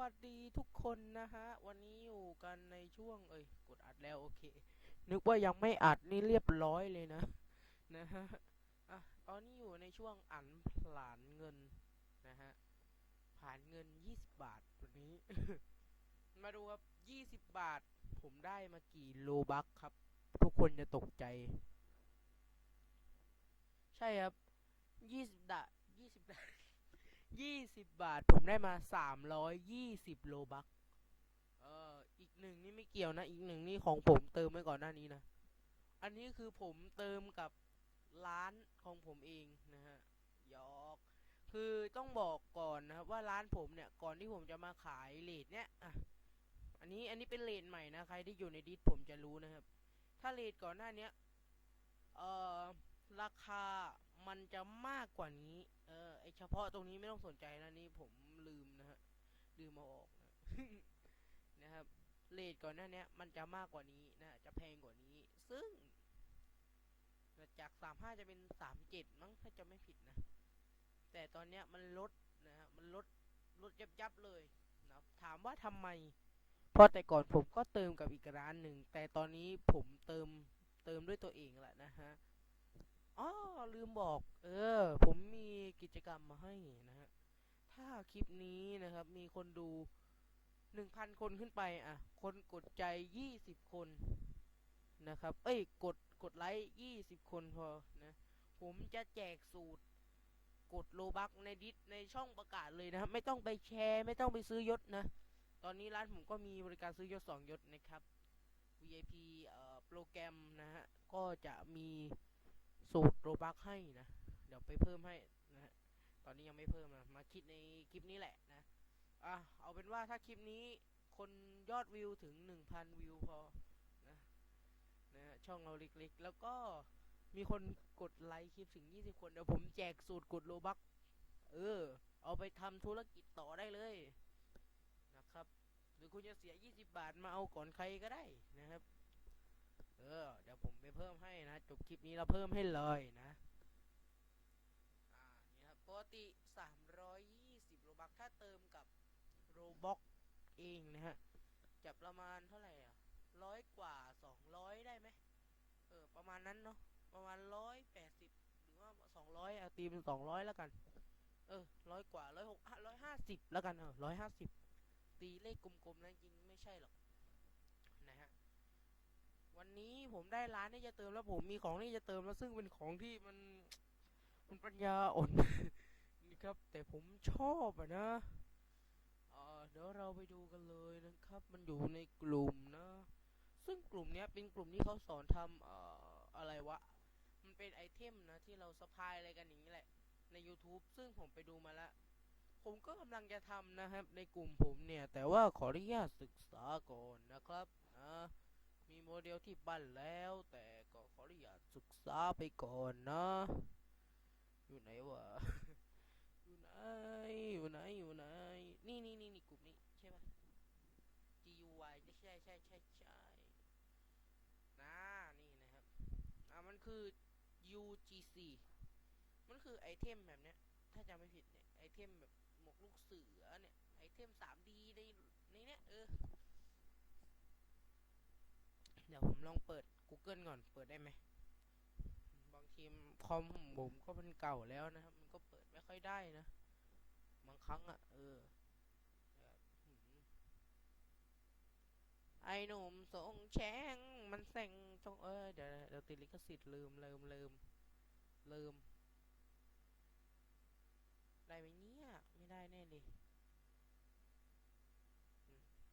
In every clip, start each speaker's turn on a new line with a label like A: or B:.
A: วัสดีทุกคนนะฮะ วันนี้อยู่กันในช่วง เอ้ย กดอัดแล้วโอเค นึกว่ายังไม่อัดนี่เรียบร้อยเลยนะ นะฮะ อะ ตอนนี้อยู่ในช่วงอันผลานเงินนะฮะ ผ่านเงิน20บาทวันนี้ มาดูครับ20บาท ผมได้มากี่โลบัคครับ ทุกคนจะตกใจ ใช่ครับ20ดะ20ด 20 บาท ผมได้มา 320 โลบักเอออีกหนึ่งนี่ไม่เกี่ยวนะ อีกหนึ่งนี่ของผมเติมไว้ก่อนหน้านี้นะ อันนี้คือผมเติมกับร้านของผมเองนะฮะยอกคือต้องบอกก่อนนะครับว่าร้านผมเนี่ย ก่อนที่ผมจะมาขายเลทเนี่ยอะอันนี้อันนี้เป็นเลทใหม่นะ ใครที่อยู่ในดิสผมจะรู้นะครับ ถ้าเลทก่อนหน้านี้เอ่อราคา มันจะมากกว่านี้ เออไอเฉพาะตรงนี้ไม่ต้องสนใจนะนี่ผมลืมนะฮะลืมมาออกนะนะครับเลทก่อนหน้านี้มันจะมากกว่านี้นะจะแพงกว่านี้ ซึ่ง จากสามห้าจะเป็นสามเจ็ดมั้งถ้าจะไม่ผิดนะ แต่ตอนเนี้ยมันลดนะฮะมันลดลดยับยับเลยนะถามว่าทำไม เพราะแต่ก่อนผมก็เติมกับอีกร้านหนึ่ง แต่ตอนนี้ผมเติมเติมด้วยตัวเองแหละนะฮะ อ๋อลืมบอก เออ ผมมีกิจกรรมมาให้นะฮะ ถ้าคลิปนี้นะครับ มีคนดูหนึ่งพันคนขึ้นไป อะ คนกดใจยี่สิบคนนะครับ เอ้ย กด กดไลค์ยี่สิบคนพอ นะ ผมจะแจกสูตร กดโลบักในดิสในช่องประกาศเลยนะครับ ไม่ต้องไปแชร์ ไม่ต้องไปซื้อยศนะ ตอนนี้ร้านผมก็มีบริการซื้อยศสองยศนะครับ VIP เอ่อ โปรแกรมนะฮะ ก็จะมี สูตรโรบักให้นะ เดี๋ยวไปเพิ่มให้นะฮะตอนนี้ยังไม่เพิ่มนะ มาคิดในคลิปนี้แหละนะอะเอาเป็นว่าถ้าคลิปนี้คนยอดวิวถึง 1,000 วิวพอนะนะช่องเราเล็กๆ แล้วก็มีคนกดไลค์คลิปถึง 20 คน เดี๋ยวผมแจกสูตรกดโลบักเออ เอาไปทำธุรกิจต่อได้เลยนะครับ หรือคุณจะเสีย 20 บาทมาเอาก่อนใครก็ได้นะครับ เออ เดี๋ยวผมไปเพิ่มให้นะ จบคลิปนี้เราเพิ่มให้เลยนะ อ่า นี่ครับ ปกติ 320 โลบักถ้าเติมกับโรบ็อกเองนะฮะ จะประมาณเท่าไหร่อะร้อยกว่า 200 ได้ไหม เออ ประมาณนั้นเนาะ ประมาณ 180 หรือว่า 200อะตีเป็น200 แล้วกัน เออร้อยกว่าร้อยหกร้อยห้าสิบแล้วกัน เออร้อยห้าสิบตีเลขกลมๆนะจริงไม่ใช่หรอก วันนี้ผมได้ร้านที่จะเติมแล้วผมมีของที่จะเติมแล้วซึ่งเป็นของที่มัน มันปัญญาอ่อนนี่ครับ แต่ผมชอบอะนะเเดี๋ยวเราไปดูกันเลยนะครับ มันอยู่ในกลุ่มนะ ซึ่งกลุ่มนี้เป็นกลุ่มที่เขาสอนทำเอ่ออะไรวะ มันเป็นไอเทมนะที่เราสะพายอะไรกันอย่างนี้แหละ ใน YouTube ซึ่งผมไปดูมาแล้วผมก็กำลังจะทำนะครับ ในกลุ่มผมเนี่ย แต่ว่าขออนุญาตศึกษาก่อนนะครับนะ มีโมเดลที่ปั้นแล้ว แต่ก็ขออนุญาตศึกษาไปก่อนนะ อยู่ไหนวะ อยู่ไหน อยู่ไหน อยู่ไหน นี่นี่นี่นี่กลุ่มนี้ใช่ปะ G U Y ใช่ใช่ใช่ใช่ใช่นะนี่นะครับ อ่ามันคือ U G C มันคือไอเทมแบบเนี้ย ถ้าจำไม่ผิดเนี่ย ไอเทมแบบหมวกลูกเสือเนี่ย ไอเทม 3D ในในเนี้ยเออ เดี๋ยวผมลองเปิด Google ก่อน เปิดได้ไหม บางทีคอมผมก็เป็นเก่าแล้วนะครับ มันก็เปิดไม่ค่อยได้นะ บางครั้งอะ่ะ เออ ไอหนุ่มส่งแชงมันแส่งจงเออเดี๋ยวเดี๋ยวติดลิขสิทธิ์ลืมลืมลืมลืม ได้ไหมเนี่ย ไม่ได้แน่เลย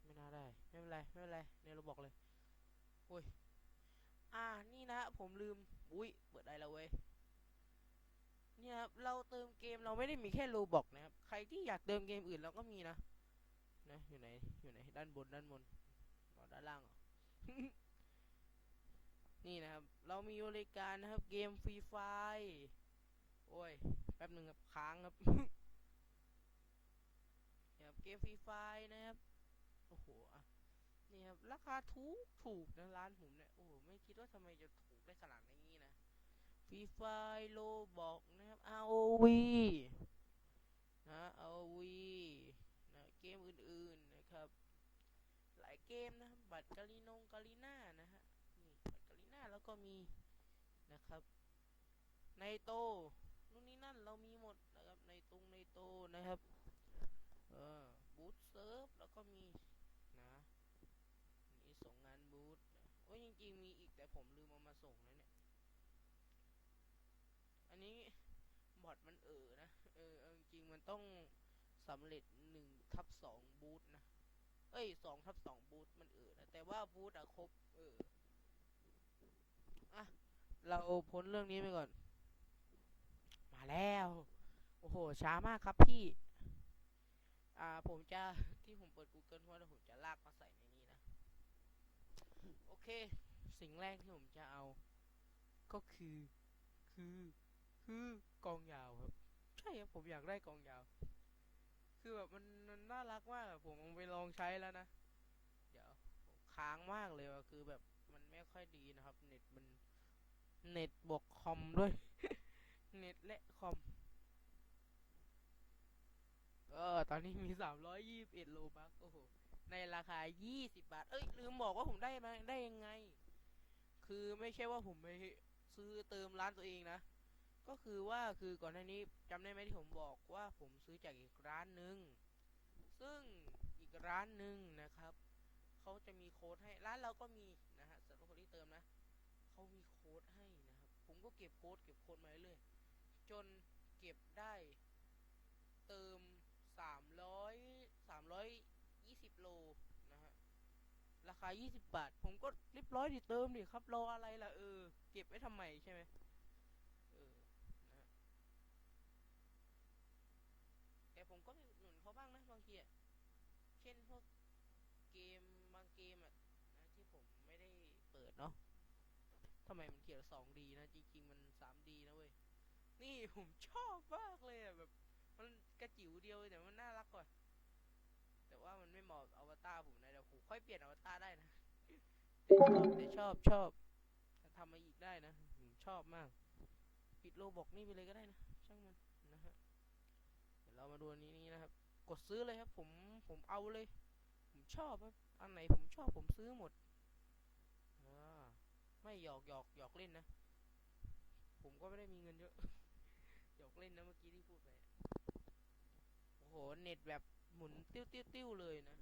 A: ไม่น่าได้ ไม่เป็นไร ไม่เป็นไร เนี่ยเราบอกเลย โอ้ย อ่า นี่นะ ผมลืม อุ้ย เปิดได้แล้วเว้ย เนี่ยครับ เราเติมเกมเราไม่ได้มีแค่โลบอกนะครับ ใครที่อยากเติมเกมอื่นเราก็มีนะ นะ อยู่ไหน อยู่ไหน ด้านบน ด้านบนอ๋อด้านล่างอนี่นะครับ เรามีบริการนะครับ เกมฟรีไฟโอ้ย แป๊บหนึ่งครับ ค้างครับเนี่ยครับเกมฟรีไฟนะครับ โอ้โห อะ นี่ครับ ราคาถูกถูกนะร้านผมเนี่ย โอ้โหไม่คิดว่าทำไมจะถูกได้ขนาดนี้นะฟรีไฟโลบอกนะครับ ROV นะ ROV นะเกมอื่นๆนะครับ หลายเกมนะครับบัตรกาลินงกาลิน่านะฮะนี่บัตรกาลิน่าแล้วก็มีนะครับ ในโตนู่นนี่นั่นเรามีหมดนะครับในตุงในโตนะครับ เออบูธเซิร์ฟแล้วก็มีนะมีส่งงานบูธนะโอ้ยจริงๆมีอีกแต่ ผมลืมเอามาส่งนะเนี่ย อันนี้บอทมันเออนะ เออเอาจริงมันต้องสำเร็จหนึ่งทับสองบูธนะ เอ้ยสองทับสองบูธมันเออนะ แต่ว่าบูธอะครบ เออ อะ เราพ้นเรื่องนี้ไปก่อน มาแล้ว โอ้โห ช้ามากครับพี่ อ่า ผมจะที่ผมเปิด Google เพราะว่าผมจะลากมาใส่ในนี้นะ โอเค สิ่งแรกที่ผมจะเอา ก็คือ คือ คือกองยาวครับ ใช่ครับผมอยากได้กองยาว คือแบบมันมันน่ารักมากผมเอาไปลองใช้แล้วนะ เดี๋ยวค้างมากเลยว่ะคือแบบมันไม่ค่อยดีนะครับ เน็ตมัน เน็ตบวกคอมด้วย เน็ตและคอมเออตอนนี้มีสามร้อยยี่สิบเอ็ดโลบักโอ้โหในราคายี่สิบบาท เอ้ย ลืมบอกว่าผมได้มาได้ยังไง คือไม่ใช่ว่าผมไปซื้อเติมร้านตัวเองนะ ก็คือว่าคือก่อนหน้านี้จำได้ไหมที่ผมบอกว่าผมซื้อจากอีกร้านหนึ่งซึ่งอีกร้านหนึ่งนะครับเขาจะมีโค้ดให้ร้านเราก็มีนะฮะสำหรับคนที่เติมนะเขามีโค้ดให้นะครับ ผมก็เก็บโค้ดเก็บโค้ดมาเรื่อยๆจนเก็บได้ เติมสามร้อยสามร้อยยี่สิบโลนะฮะ รา คา 20 บาท ผมก็รีบร้อยดิเติมดิครับ รออะไรล่ะเออ เก็บไว้ทำไมใช่ไหมเออนะแต่ผมก็ไปหนุนเขาบ้างนะบางทีอะเช่นพวกเกมบางเกมอะนะที่ผมไม่ได้เปิดเนาะทำไมมันเขียน 2D นะ จริง ๆ มัน 3D นะเว้ย นี่ผมชอบมากเลยอะแบบ มันกระจิ๋วเดียวแต่มันน่ารักกว่า เหมาะอวตารผมนะเดี๋ยวผมค่อยเปลี่ยนอวตารได้นะแต่ชอบชอบทำมาอีกได้นะผมชอบมาก ปิดโลบอกนี่ไปเลยก็ได้นะช่างมันนะฮะเดี๋ยวเรามาดูอันนี้นี่นะครับ กดซื้อเลยครับ ผมผมเอาเลย ผมชอบครับอันไหนผมชอบผมซื้อหมดอ่าไม่หยอกหยอกหยอกเล่นนะ ผมก็ไม่ได้มีเงินเยอะ หยอกเล่นนะเมื่อกี้ที่พูดไปโอ้โหเน็ตแบบ หมุนติ้วติ้วติ้วเลยนะ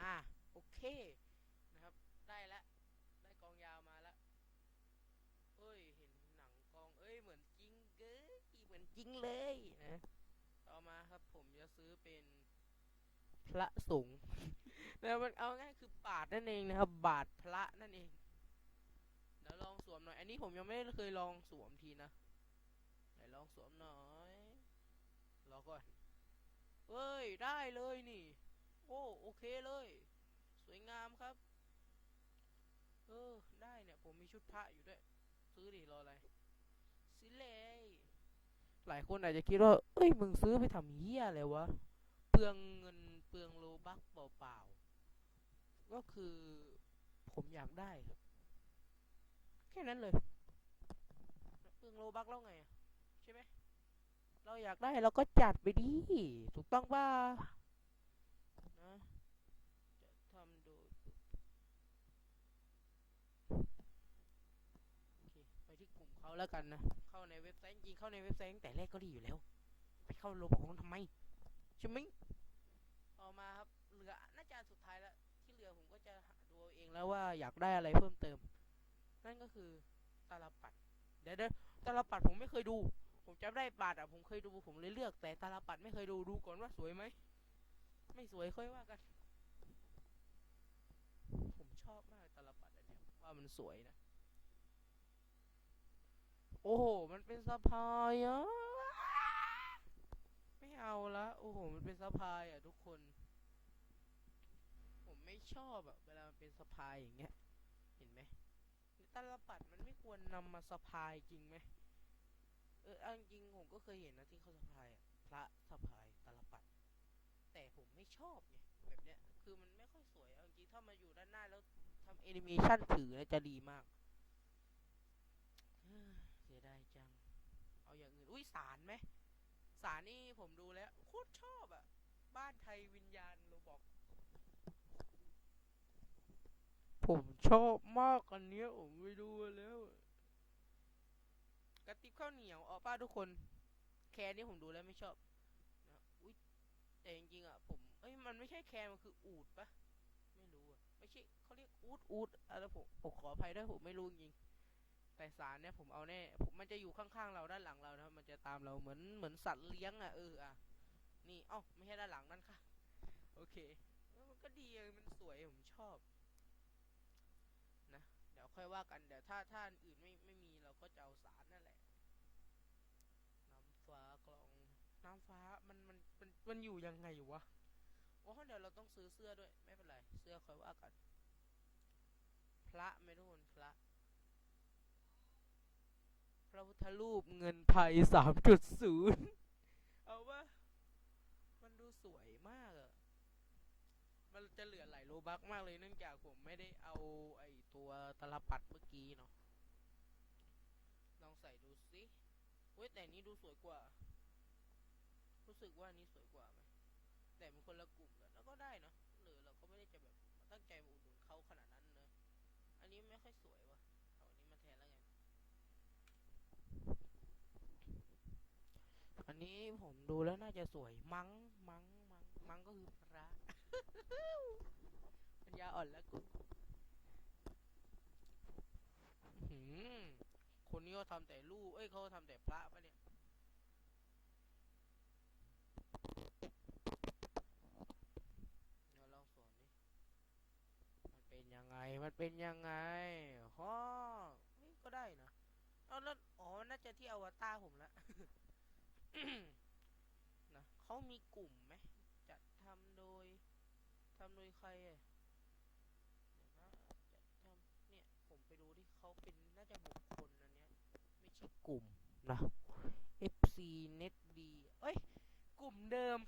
A: อะโอเคนะครับ ได้ละได้กองยาวมาละเอ้ย เห็นหนังกอง เอ้ย เหมือนจริงเก้ยเหมือนจริงเลยนะ ต่อมาครับผมจะซื้อเป็นพระสงฆ์แล้วมันเอาง่ายคือบาทนั่นเองนะครับ บาทพระนั่นเอง เดี๋ยวลองสวมหน่อย อันนี้ผมยังไม่เคยลองสวมทีนะไหนลองสวมหน่อย รอก่อน เฮ้ย ได้เลยนี่ โอ้โอเคเลย สวยงามครับ เออ ได้เนี่ย ผมมีชุดพระอยู่ด้วย ซื้อดิรออะไรซื้อเลยหลายคนอาจจะคิดว่า เอ้ย มึงซื้อไปทำเหี้ยอะไรวะ เปลืองเงินเปลืองโลบักเปล่าๆ ก็คือผมอยากได้ครับ แค่นั้นเลย เปลืองโลบักแล้วไง ใช่ไหม เราอยากได้เราก็จัดไปดิถูกต้องป่ะนะจะทำโดยโอเคไปที่กลุ่มเขาแล้วกันนะ เข้าในเว็บไซต์จริงเข้าในเว็บไซต์ตั้งแต่แรกก็ดีอยู่แล้ว ไปเข้าโลบอกทำไมใช่ไหมต่อมาครับเหลือน่าจะสุดท้ายแล้ว ที่เหลือผมก็จะดูเอาเองแล้วว่าอยากได้อะไรเพิ่มเติม นั่นก็คือตาลปัดเดี๋ยวเดี๋ยวตาลปัดผมไม่เคยดู ผมจำได้บาทอะผมเคยดูผมเลยเลือก แต่ตาลปัดไม่เคยดูดูก่อนว่าสวยไหม ไม่สวยค่อยว่ากัน ผมชอบมากตาลปัดอันเนี้ยว่ามันสวยนะ โอ้โห มันเป็นสะพายอะไม่เอาละโอ้โห มันเป็นสะพายอะทุกคน ผมไม่ชอบอะเวลามันเป็นสะพายอย่างเงี้ย เห็นไหมตาลปัดมันไม่ควรนำมาสะพายจริงไหม เออเอาจริงผมก็เคยเห็นนะที่เขาสะพายอะพระสะพายตาลปัด แต่ผมไม่ชอบไงแบบเนี้ย คือมันไม่ค่อยสวยเอาจริงถ้ามาอยู่ด้านหน้าแล้วทำแอนิเมชันถือนะจะดีมากเฮ้ยเสียดายจัง เอาอย่างอื่น อุ้ยสารไหมสารนี่ผมดูแล้วโคตรชอบอะบ้านไทยวิญญาณโรบอก ผมชอบมากอันเนี้ยผมไปดูมาแล้ว ติบข้าวเหนียวอ๋อป้าทุกคน แคนนี่ผมดูแล้วไม่ชอบนะอุ้ยแต่จริงๆอะผม เอ้ยมันไม่ใช่แคนมันคืออูดปะไม่รู้อะไม่ใช่เขาเรียกอูดอูดอะไรผมผมขออภัยด้วยผมไม่รู้จริงแต่สารเนี่ยผมเอาแน่ผมมันจะอยู่ข้างๆเราด้านหลังเรานะครับมันจะตามเราเหมือนเหมือนสัตว์เลี้ยงอะเอออะนี่เอ้าไม่ใช่ด้านหลังนั่นค่ะ โอเคมันก็ดีอะมันสวยผมชอบนะเดี๋ยวค่อยว่ากันเดี๋ยวถ้าถ้านอื่นไม่ไม่มีเราก็จะเอาสารนั่นแหละ น้ำฟ้ากล่อง น้ำฟ้ามันมันมันมันอยู่ยังไงวะโอ้เดี๋ยวเราต้องซื้อเสื้อด้วย ไม่เป็นไร เสื้อคอยว่ากันพระไม่ทุกคนพระ พระพุทธรูปเงินไทยสามจุดศูนย์เอาวะมันดูสวยมากอะมันจะเหลือหลายโลบักมากเลยเนื่องจากผมไม่ได้เอาไอตัวตลับปัดเมื่อกี้เนาะลองใส่ดูสิเว้ยแต่นี้ดูสวยกว่า สึกว่านี้สวยกว่าไหมแต่มันคนละกลุ่มกันแล้วก็ได้เนอะหรือเราก็ไม่ได้จะแบบตั้งใจมาอุดหนุนเขาขนาดนั้นเนอะอันนี้ไม่ค่อยสวยว่ะเอาอันนี้มาแทนแล้วกันอันนี้ผมดูแล้วน่าจะสวยมั้งมั้งมั้งมั้งก็คือพระปัญญาอ่อนแล้วกูคนนี้เขาทำแต่รูปเอ้ยเขาทำแต่พระปะเนี่ย เดี๋ยวลองสวนดิ มันเป็นยังไง มันเป็นยังไงฮอเฮ้ยก็ได้นะเอาแล้วอ๋อ น่าจะที่อวตารผมละนะเขามีกลุ่มไหมจัดทำโดยทำโดยใครอะเดี๋ยวนะจัดทำเนี่ย ผมไปดูที่เขาเป็นน่าจะบุคคลอันเนี้ย ไม่ใช่กลุ่มนะ FC Net D เอ้ย กลุ่มเดิม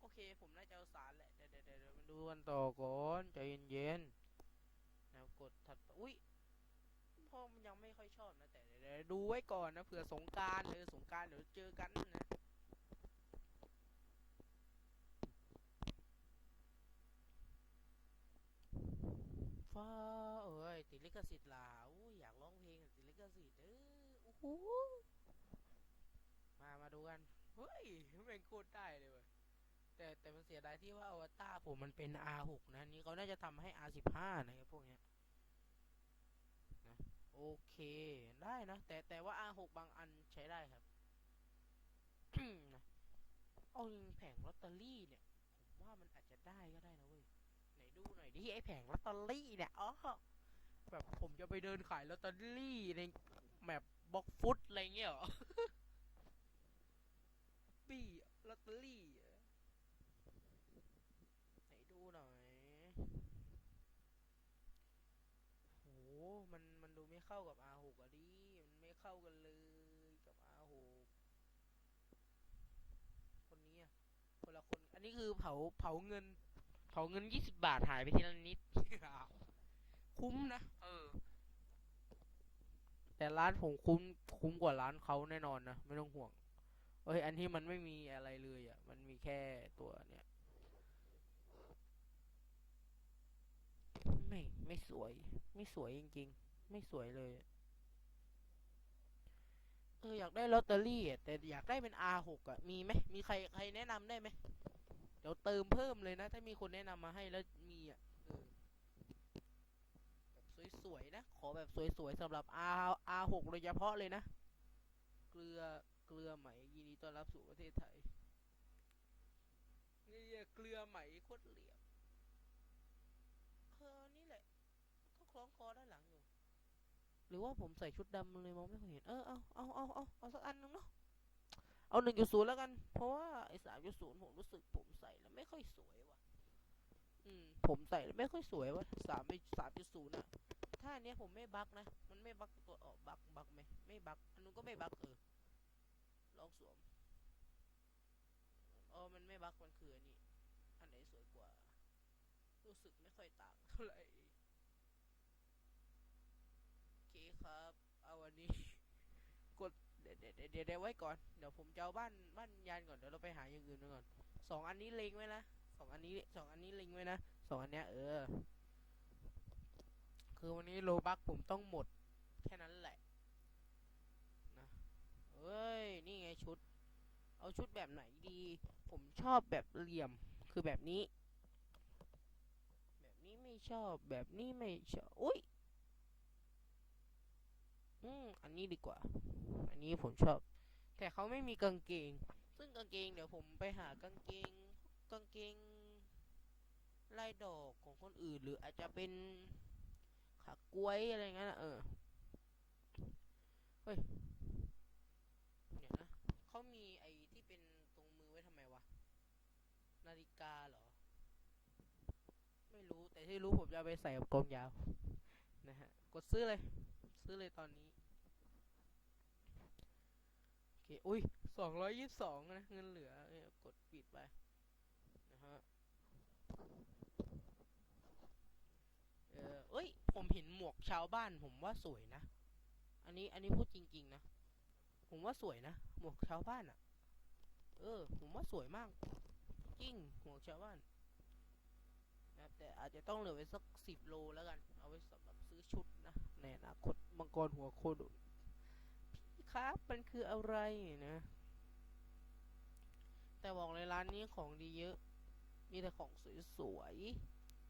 A: โอเค ผมน่าจะเอารแหละ เดี๋ยวเดี๋ยวเดี๋ยวมาดูกันต่อก่อนใจเย็นๆนะกดถัดไปอุ้ยพ่อมันยังไม่ค่อยชอบนะ แต่เดี๋ยวดูไว้ก่อนนะเผื่อสงการเออสงการเดี๋ยวเจอกันนะฟ้าเอ้ยติดลิขสิทธิ์ลาอู้อยากร้องเพลงติดลิขสิทธิ์เออโอ้โหมามาดูกัน เฮ้ยเป็นโคตรได้เลยเว้ย แต่แต่มันเสียดายที่ว่าอวตารผมมันเป็น R6 นะนี่เขาน่าจะทำให้ R15 นะครับพวกเนี้ยนะโอเคได้นะ แต่แต่ว่า R6 บางอันใช้ได้ครับนะเอาจริงแผงลอตเตอรี่เนี่ย ผมว่ามันอาจจะได้ก็ได้นะเว้ยไหนดูหน่อยดิไอแผงลอตเตอรี่เนี่ยอ๋อแบบผมจะไปเดินขายลอตเตอรี่ในแบบบล็อกฟุตอะไรเงี้ยหรอปี้ลอตเตอรี่อะไหนดูหน่อยโหมันมันดู ไม่เข้ากับ R6 อะดิ มันไม่เข้ากันเลยกับ R6 คนนี้อะคนละคน อันนี้คือเผาเผาเงิน เผาเงินยี่สิบาทหายไปทีละนิด คุ้มนะ เออ แต่ร้านผมคุ้มคุ้มกว่าร้านเขาแน่นอนนะ ไม่ต้องห่วง เอ้ย อันที่มันไม่มีอะไรเลยอะ มันมีแค่ตัวเนี้ยไม่ ไม่สวย ไม่สวยจริง ๆ ไม่สวยเลย เอออยากได้ลอตเตอรี่แต่อยากได้เป็น R6 อะ มีไหมมีใครใครแนะนำได้ไหมเดี๋ยวเติมเพิ่มเลยนะ ถ้ามีคนแนะนำมาให้แล้วมีอะเออแบบสวยๆนะ ขอแบบสวยๆสำหรับ R R6 โดยเฉพาะเลยนะ เกลือเกลือไหมยินดีต้อนรับสู่ประเทศไทยนี่เกลือไหมโคตรเหลี่ยมเออนี่แหละก็คล้องคอได้หลังอ หรือว่าผมใส่ชุดดำเลยมองไม่ค่อยเห็น เออ เอาเอาเอาเอาเอาสักอันหนึงเนาะ เอาหนึ่งจุดศูนย์แล้วกัน เพราะว่าไอ้สามจุดศูนย์ผมรู้สึกผมใส่แล้วไม่ค่อยสวยว่ะ อืม ผมใส่แล้วไม่ค่อยสวยว่ะสามสามจุดศูนย์อะถ้าอันเนี้ยผมไม่บักนะ มันไม่บักตัวออกบักบักไหม ไม่บัก อันนู้นก็ไม่บักเออ ลองสวมเออมันไม่บักมันคืออันนี้ อันไหนสวยกว่า รู้สึกไม่ค่อยต่างเท่าไหร่ ครับ เอาวันนี้ กดเดี๋ยวเดี๋ยวเดี๋ยวไว้ก่อน เดี๋ยวผมจะเอาบ้านบ้านยานก่อน เดี๋ยวเราไปหาอย่างอื่นกันก่อน สองอันนี้เล็งไว้นะสองอันนี้สองอันนี้เล็งไว้นะสองอันเนี้ยเออ คือวันนี้โลบักผมต้องหมด แค่นั้นแหละ นะเอ้ย นี่ไงชุด เอาชุดแบบไหนดี ผมชอบแบบเหลี่ยม คือแบบนี้ แบบนี้ไม่ชอบ แบบนี้ไม่ชอบ อุ้ย อืมอันนี้ดีกว่า อันนี้ผมชอบ แต่เขาไม่มีกางเกง ซึ่งกางเกงเดี๋ยวผมไปหากางเกง กางเกงลายดอกของคนอื่น หรืออาจจะเป็นขากล้วยอะไรเงี้ยนะเออ เฮ้ย เดี๋ยวนะ เขามีไอ้ที่เป็นตรงมือไว้ทำไมวะ นาฬิกาเหรอ ไม่รู้ แต่ที่รู้ผมจะไปใส่กับกลองยาว นะฮะ กดซื้อเลย ซื้อเลยตอนนี้ โอเค อุ้ยสองร้อยยี่สิบสองนะ เงินเหลือกดปิดไป นะฮะ เออเอ้ย ผมเห็นหมวกชาวบ้านผมว่าสวยนะ อันนี้ อันนี้พูดจริง ๆ นะ ผมว่าสวยนะ หมวกชาวบ้านอะ่ะ เออ ผมว่าสวยมาก จริง หมวกชาวบ้านนะแต่อาจจะต้องเหลือไว้สักสิบโลแล้วกัน เอาไว้สำหรับซื้อชุดนะ ในอนาคตมังกรหัวโคดนพี่ ครับ มันคืออะไรนะ แต่บอกเลยร้านนี้ของดีเยอะ มีแต่ของสวย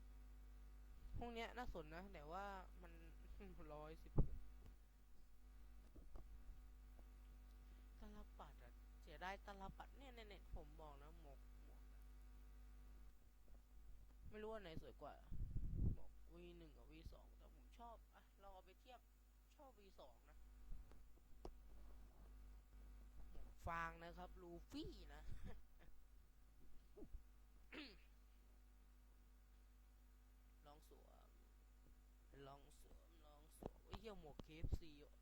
A: ๆ พวกเนี้ยน่าสนนะ แต่ว่ามันร้อยสิบตลับปัดอะเสียดายตลับปัดเนี่ยเนี่ยเนี่ยผมบอกนะหมกหมก ไม่รู้ว่าไหนสวยกว่าหมวก V หนึ่งกับ V สองแต่ผมชอบอะเราเอาไปเทียบชอบ V สองนะหมวก ฟางนะครับ ลูฟี่นะลองสวมลองสวมลองสวมไอ้ยเหี้ยหมวก KFC อะ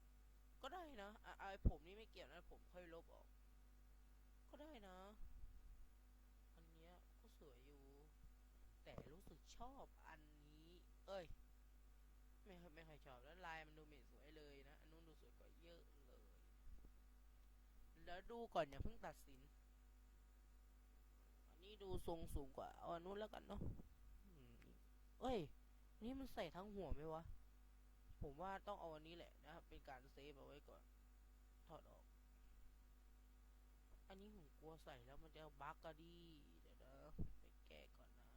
A: ก็ได้นะอะไอผมนี่ไม่เกี่ยวนะ ผมค่อยลบออก ก็ได้นะ อันเนี้ยก็สวยอยู่ แต่รู้สึกชอบอันนี้ เอ้ย ไม่ค่อยไม่ค่อยชอบแล้วลายมันดูไม่สวยเลยนะ อันนู้นดูสวยกว่าเยอะเลย แล้วดูก่อนอย่าเพิ่งตัดสิน อันนี้ดูทรงสูงกว่า เอาอันนู้นแล้วกันเนาะเอ้ย นี่มันใส่ทั้งหัวไหมวะ ผมว่าต้องเอาอันนี้แหละนะครับ เป็นการเซฟเอาไว้ก่อน ถอดออก อันนี้ผมกลัวใส่แล้วมันจะบั๊กกะดี เดี๋ยวนะไปแก้ก่อนนะ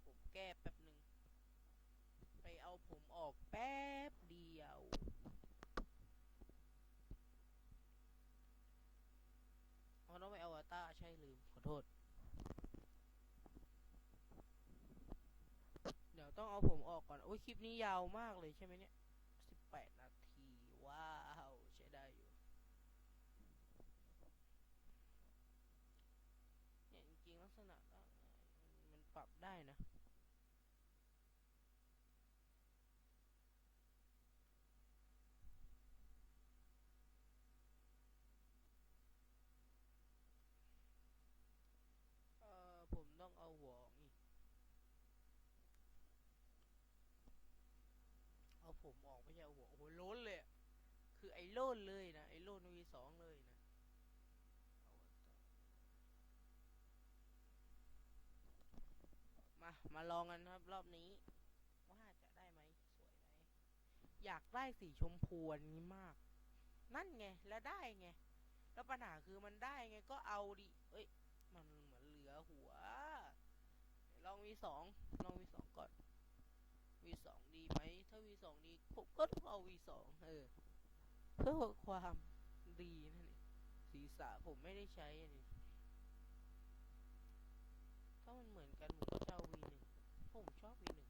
A: เดี๋ยวผมแก้แป๊บหนึ่ง ไปเอาผมออกแป๊บเดียว อ๋อต้องไปเอาอวตารใช่ลืม ขอโทษ เดี๋ยวต้องเอาผม อ้ยคลิปนี้ยาวมากเลยใช่ไหมเนี่ยสิบแปดนาที ว้าว ใช้ได้อยู่ เนี่ยจริงๆลักษณะมันปรับได้นะ เอ่อ ผมต้องเอาหัวออกอีก เอาผมออกไม่ใช่เอาหัว โอ้โหโล้นเลยอะคือไอ้โล้ นเลยนะ ไอ้โลนวีสองเลยนะมา มาลองกันครับ รอบนี้ ว่าจะได้ไหมสวยไหมอยากได้สีชมพูอันนี้มาก นั่นไง แล้วได้ไง แล้วปัญหาคือมันได้ไงก็เอาดิ เอ้ย มันเหมือนเหลือหัวเดี๋ยวลอง V2 ลองก่อน V2 ดีไหม ถ้า V2 ดีผมก็ต้องเอา V2 เออ เพื่อความดีนั่นเองศีรษะผมไม่ได้ใช้อันนี้ถ้ามันเหมือนกันผมก็จะเอา V1 ผมชอบ V1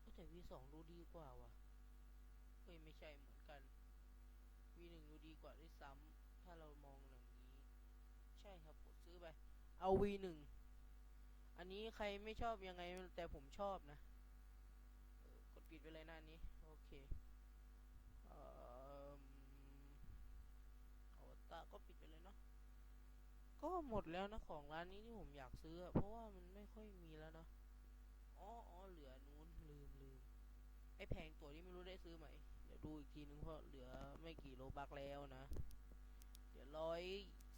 A: เอ้ยแต่ V2 ดูดีกว่าว่ะเฮ้ยไม่ใช่เหมือนกัน V1 ดูดีกว่าด้วยซ้ำถ้าเรามองอย่างนี้ ใช่ครับกดซื้อไป เอา V1 อันนี้ใครไม่ชอบยังไงแต่ผมชอบนะกดปิดไปเลยหน้านี้ โอเคเอ่อเอาตาก็ปิดไปเลยเนาะ ก็หมดแล้วนะของร้านนี้ที่ผมอยากซื้อ เพราะว่ามันไม่ค่อยมีแล้วเนาะอ๋ออ๋อเหลือนู้นลืมลืมไอแพงตัวนี้ไม่รู้ได้ซื้อใหม เดี๋ยวดูอีกทีนึงเพราะเหลือไม่กี่โลบักแล้วนะ เดี๋ยวร้อย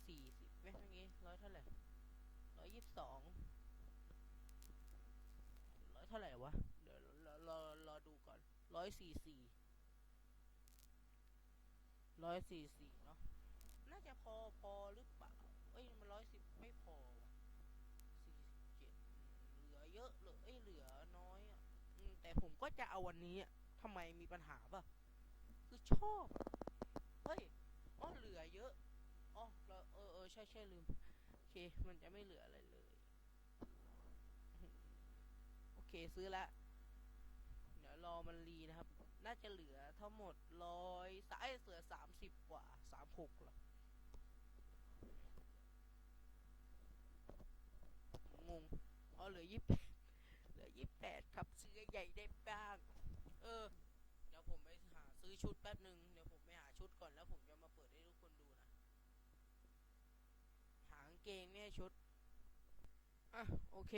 A: สี่สิบไหมเมื่อกี้ร้อยเท่าไหร่ร้อยยี่สิบสองร้อยเท่าไหร่วะ เดี๋ยวรอรอรอดูก่อนร้อยสี่สี่ร้อยสี่สี่เนาะน่าจะพอพอหรือเปล่า เอ้ยมันร้อยสิบไม่พอว่ะสี่สิบเจ็ดเหลือเยอะเลยเอ้ยเหลือน้อยอะอืม แต่ผมก็จะเอาวันนี้อะทำไมมีปัญหาป่ะ คือชอบ เฮ้ยอ๋อเหลือเยอะอ๋อแล้วเออเออใช่ใช่ลืม โอเค มันจะไม่เหลืออะไรเลย โอเคซื้อละ เดี๋ยวรอมันรีนะครับ น่าจะเหลือทั้งหมดร้อยสายเสือสามสิบกว่าสามหกหรองง อ๋อเหลือยี่แปดเหลือ ยี่แปดครับซื้อใหญ่ได้บ้าง เออ เดี๋ยวผมไปหาซื้อชุดแป๊บหนึ่งเดี๋ยวผมไปหาชุดก่อนแล้วผมจะมาเปิดให้ทุกคนดูนะ หางเกงเนี่ยชุด อะ โอเค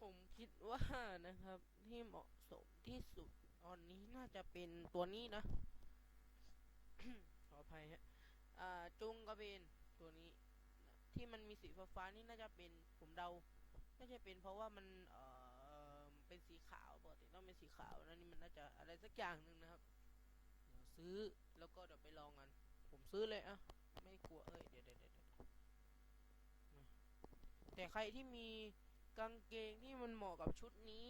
A: ผมคิดว่านะครับที่เหมาะสมที่สุดตอนนี้น่าจะเป็นตัวนี้นะ ขออภัยฮะ อ่าจุงกระเบนตัวนี้ที่มันมีสีฟ้าๆนี่น่าจะเป็นผมเดา น่าจะเป็นเพราะว่ามันเอ่อ เป็นสีขาวปกติต้องเป็นสีขาวนะนี่มันน่าจะอะไรสักอย่างหนึ่งนะครับเดี๋ยวซื้อแล้วก็เดี๋ยวไปลองกัน ผมซื้อเลยอะไม่กลัวเอ้ยเดี๋ยวเดี๋ยวเดี๋ยวแต่ใครที่มีกางเกงที่มันเหมาะกับชุดนี้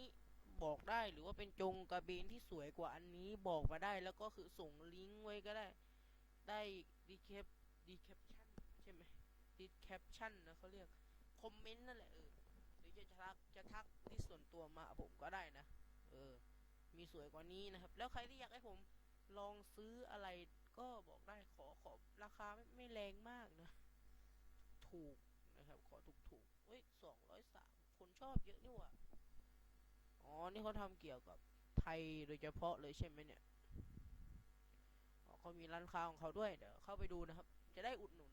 A: บอกได้หรือว่าเป็นจงกระเบนที่สวยกว่าอันนี้บอกมาได้แล้วก็คือส่งลิงก์ไว้ก็ได้ ได้ดีแคปดีแคปชั่นใช่ไหมดีแคปชั่นนะเขาเรียกคอมเมนต์นั่นแหละเออหรือจะ ทักจะทักที่ส่วนตัวมาผมก็ได้นะ เออ มีสวยกว่านี้นะครับ แล้วใครที่อยากให้ผมลองซื้ออะไรก็บอกได้ขอขอราคาไม่ไม่แรงมากนะ ถูกนะครับ ขอถูกถูกๆเฮ้ยสองร้อยสามคนชอบเยอะนี่ว่าอ๋อ นี่เขาทำเกี่ยวกับไทยโดยเฉพาะเลยใช่ไหมเนี่ยเขามีร้านค้าของเขาด้วย เดี๋ยวเข้าไปดูนะครับ จะได้อุดหนุน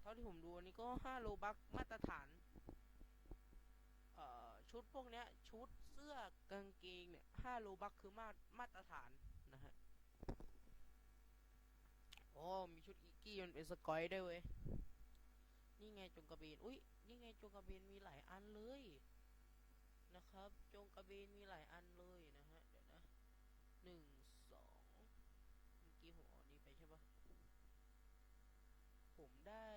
A: เท่าที่ผมดูอันนี้ก็ห้าโลบักมาตรฐาน ชุดพวกเนี้ย ชุดเสื้อกางเกงเนี่ยห้าโลบักคือมามาตรฐานนะฮะโอ้มีชุดอีกี้มันเป็นสกอยได้เว้ย นี่ไงจงกระเบนอุ้ยนี่ไงจงกระเบนมีหลายอันเลยนะครับ จงกระเบนมีหลายอันเลยนะฮะ เดี๋ยวนะหนึ่งสองเมื่อกี้ผมเออกนี้ไปใช่ปะ ผมได้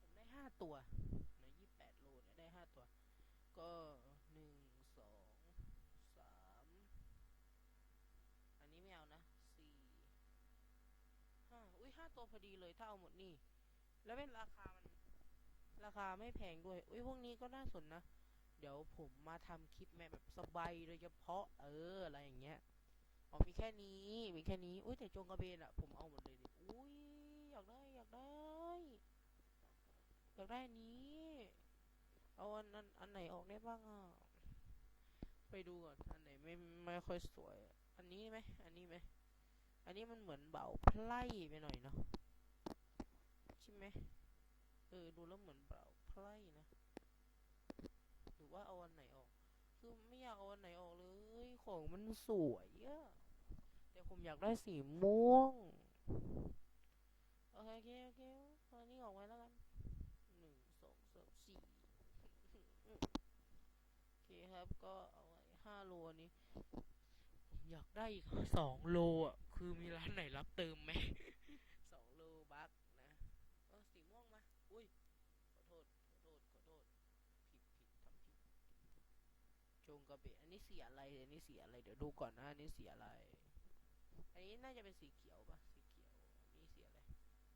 A: ผมได้ห้า ตัวในยี่แปดโลเนี่ยได้ห้าตัว ก็หนึ่งสองสามอันนี้ไม่เอานะสี่ห้าอุ้ยห้าตัวพอดีเลยถ้าเอาหมดนี่ แล้วเป็นราคามันราคาไม่แพงด้วย อุ้ยพวกนี้ก็น่าสนนะ เดี๋ยวผมมาทำคลิปแม่แบบสบายโดยเฉพาะ เออ อะไรอย่างเงี้ย อ๋อมีแค่นี้ มีแค่นี้ อุ้ยแต่จงกระเบนอะผมเอาหมดเลยดิ อุ้ยอยากได้ อยากได้ อยากได้นี้ เอาอันอันอันไหนออกได้บ้างอะ ไปดูก่อน อันไหนไม่ไม่ค่อยสวย อันนี้ไหม อันนี้ไหม อันนี้มันเหมือนเบาไพร่ไปหน่อยเนาะ ใช่ไหม เออ ดูแล้วเหมือนเบาไพร่นะ หรือว่าเอาอันไหนออก คือไม่อยากเอาอันไหนออกเลย ของมันสวยอะแต่ผมอยากได้สีม่วง โอเคโอเคโอเคอันนี้ออกไว้แล้วกันหนึ่งสองสามสี่ โอเคครับ ก็เอาไว้ห้าโลนี้ ผมอยากได้อีกสองโลอะ คือมีร้านไหนรับเติมไหมสองโลบัคนะเออสีม่วงมา อุ้ย ขอโทษ ขอโทษ ขอโทษ ผิดผิดทำผิด จงกระเบนอันนี้สีอะไร อันนี้สีอะไร เดี๋ยวดูก่อนนะ อันนี้สีอะไร อันนี้น่าจะเป็นสีเขียวปะสีเขียว อันนี้สีอะไร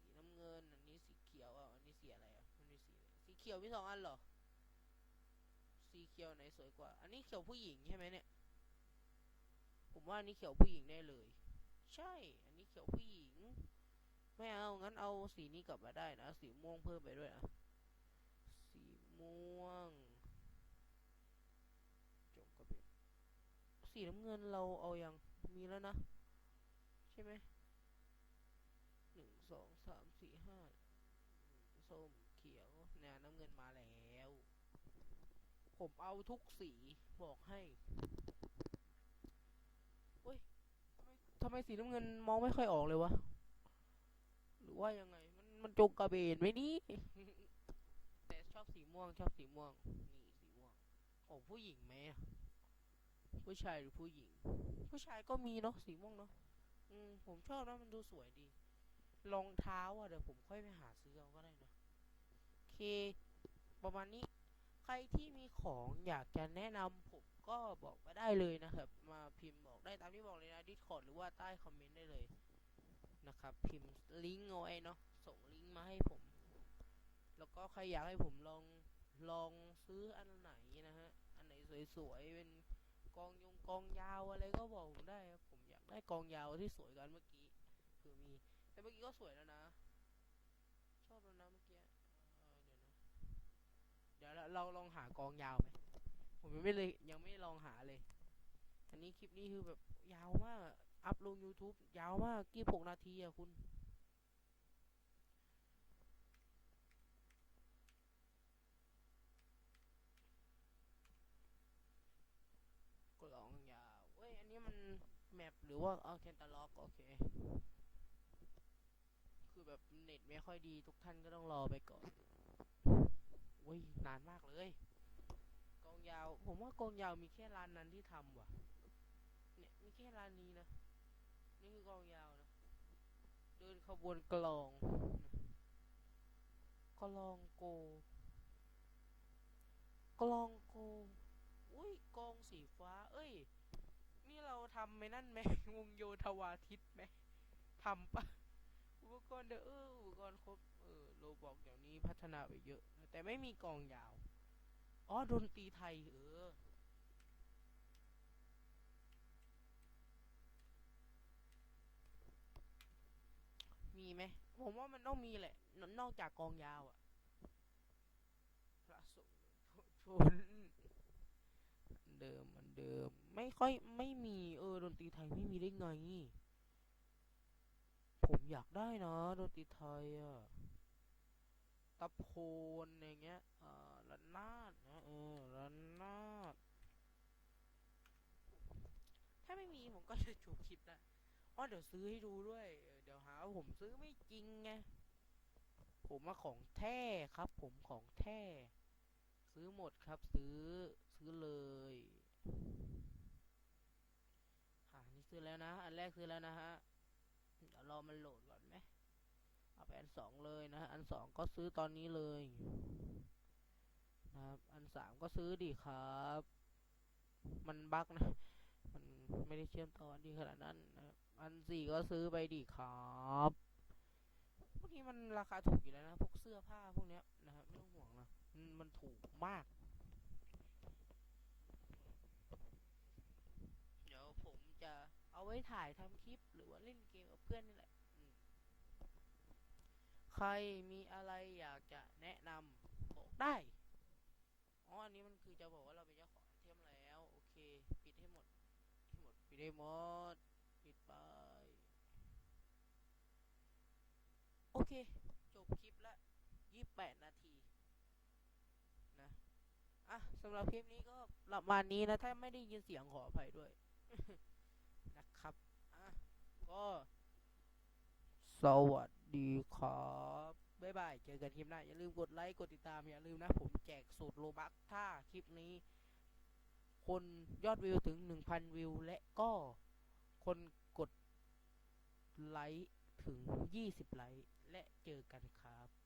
A: สีน้ำเงิน อันนี้สีเขียวอะ อันนี้สีอะไรอะ อันนี้สีอะไรสีเขียวมีสองอันเหรอ ยวไหนสวยกว่า อันนี้เขียวผู้หญิงใช่ไหมเนี่ย ผมว่าอันนี้เขียวผู้หญิงแน่เลย ใช่ อันนี้เขียวผู้หญิง ไม่เอา งั้นเอาสีนี้กลับมาได้นะ สีม่วงเพิ่มไปด้วยนะ สีม่วงจงกระเบนสีน้ำเงินเราเอายังมีแล้วนะ ใช่ไหมหนึ่งสองสามสี่ห้าส้มเขียวเนี่ยน้ำเงินมาแล้ว ผมเอาทุกสีบอกให้เฮ้ยทำไมทำไมสีน้ำเงินมองไม่ค่อยออกเลยวะ หรือว่ายังไง มันมันจงกระเบนไหมนี่ แต่ชอบสีม่วงชอบสีม่วง นี่สีม่วงโอ้ผู้หญิงไหมผู้ชายหรือผู้หญิง ผู้ชายก็มีเนาะสีม่วงเนาะอืมผมชอบนะมันดูสวยดีรองเท้าอะเดี๋ยวผมค่อยไปหาซื้อเอาก็ได้นะโอเค ประมาณนี้ ใครที่มีของอยากจะแนะนำผมก็บอกมาได้เลยนะครับ มาพิมพ์บอกได้ตามที่บอกเลยนะ Discord หรือว่าใต้คอมเมนต์ได้เลยนะครับ พิมพ์ลิงก์เอาไว้เนาะส่งลิงก์มาให้ผม แล้วก็ใครอยากให้ผมลองลองซื้ออันไหนนะฮะ อันไหนสวยๆเป็นกองยงกองยาวอะไรก็บอกผมได้ครับผมอยากได้กองยาวที่สวยกันเมื่อกี้เผื่อมีแต่เมื่อกี้ก็สวยแล้วนะ ชอบแล้วนะเมื่อกี้เออเดี๋ยวเดี๋ยวเราลองหากองยาวไหมผมยังไม่เลยยังไม่ลองหาเลย อันนี้คลิปนี้คือแบบยาวมาก อัพลง YouTube ยาวมากกี่หกนาทีอะคุณกลองยาวเว้ย อันนี้มันแมปหรือว่าเอาแคนตาล็อกโอเค คือแบบเน็ตไม่ค่อยดีทุกท่านก็ต้องรอไปก่อน นานมากเลย กองยาว ผมว่ากองยาวมีแค่ร้านนั้นที่ทำว่ะ เนี่ยมีแค่ร้านนี้นะ นี่คือกองยาวนะ เดินขบวนกลองกลองโก กลองโก อุ้ยกองสีฟ้า เอ้ย นี่เราทำไหมนั่นไหมวงโยธวาทิตไหมทำปะอุปกรณ์เด้ออออุปกรณ์ครบ เออ โลบอกเดี๋ยวนี้พัฒนาไปเยอะนะ แต่ไม่มีกองยาว อ๋อดนตรีไทยเออมีไหมผมว่ามันต้องมีแหละนนอกจากกองยาวอะพระสงฆ์ชนเดิมมันเดิม ไม่ค่อยไม่มีเออดนตรีไทยไม่มีได้ไง ผมอยากได้นะดนตรีไทยอะ ตะโพนอย่างเงี้ยเออระนาดนะเออระนาดถ้าไม่มีผมก็จะจบคลิปละอ๋อเดี๋ยวซื้อให้ดูด้วย เดี๋ยวหาว่าผมซื้อไม่จริงไงผมมาของแท้ครับ ผมของแท้ซื้อหมดครับ ซื้อซื้อเลยอ่านี่ซื้อแล้วนะ อันแรกซื้อแล้วนะฮะเดี๋ยวรอมันโหลดก่อน อันสองเลยนะ อันสองก็ซื้อตอนนี้เลยนะครับ อันสามก็ซื้อดิครับ มันบั๊กนะ มันไม่ได้เชื่อมต่อดีขนาดนั้นนะอันสี่ก็ซื้อไปดิครับพวกนี้มันราคาถูกอยู่แล้วนะพวกเสื้อผ้าพวกเนี้ยนะครับไม่ต้องห่วงนะมันมันถูกมาก เดี๋ยวผมจะเอาไว้ถ่ายทำคลิปหรือว่าเล่นเกมกับเพื่อนนี่แหละ รมีอะไรอยากจะแนะนำบอกได้ อ๋อ อันนี้มันคือจะบอกว่าเราเป็นเจ้าของไอเทมแล้ว โอเค ปิดให้หมดให้หมด ปิดให้หมด ปิดไป โอเค จบคลิปละยี่แปดนาที นะ อะสำหรับคลิปนี้ก็ประมาณนี้นะ ถ้าไม่ได้ยินเสียงขออภัยด้วย นะครับ อะ ก็ สวัส ดีครับ บ๊ายบาย เจอกันคลิปหน้า อย่าลืมกดไลค์ กดติดตาม อย่าลืมนะ ผมแจกสูตรโลบักถ้าคลิปนี้ คนยอดวิวถึง 1,000 วิว และก็คนกดไลค์ถึง 20 ไลค์ และเจอกันครับ